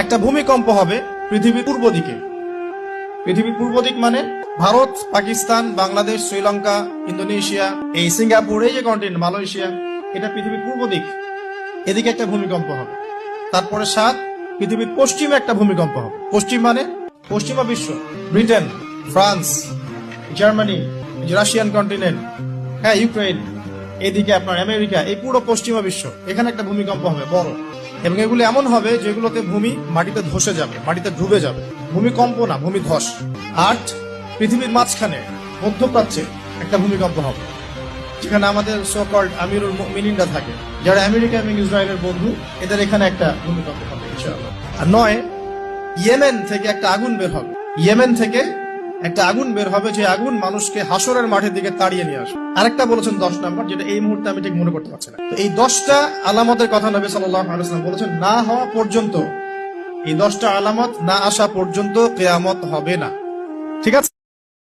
একটা ভূমিকম্প হবে পৃথিবীর পূর্ব দিকে। পৃথিবীর পূর্ব দিক মানে ভারত, পাকিস্তান, বাংলাদেশ, শ্রীলঙ্কা, ইন্দোনেশিয়া, এই সিঙ্গাপুর, এই যে কন্টিনেন্ট মালয়েশিয়া, এটা পৃথিবীর পূর্ব দিক। এদিকে একটা ভূমিকম্প হবে। তারপরে সাত, পৃথিবীর পশ্চিমে একটা ভূমিকম্প হবে। পশ্চিম মানে পশ্চিমা বিশ্ব, Britain, France, Germany, Russian continent হ্যাঁ ইউক্রেন এদিকে আপনার আমেরিকা, এই পুরো পশ্চিমা বিশ্ব, এখানে একটা ভূমিকম্প হবে, বড়। এবং এগুলো এমন হবে যেগুলোতে ভূমি মাটিতে ধসে যাবে, মাটিতে ডুবে যাবে। ভূমিকম্প না, ভূমি ধস। আট পৃথিবীর মাঝখানে, মধ্যপ্রাচ্যে একটা ভূমিকম্প হবে। যেখানে আমাদের সোকল্ড আমিরুল মিনিনরা থাকে, যারা আমেরিকা এবং ইসরায়েলের বন্ধু, এদের এখানে একটা ভূমিকম্প হবে আর নয়, ইয়েমেন থেকে একটা আগুন বের হবে। ইয়েমেন থেকে একটা আগুন বের হবে, যে আগুন মানুষকে হাসরের মাঠের দিকে তাড়িয়ে নিয়ে আসবে। আরেকটা বলেছেন দশ নম্বর, যেটা এই মুহূর্তে আমি ঠিক মনে করতে পারছি না। এই দশটা আলামতের কথা নবী আলাইসালাম বলেছেন, না হওয়া পর্যন্ত, এই দশটা আলামত না আসা পর্যন্ত কেয়ামত হবে না। ঠিক আছে?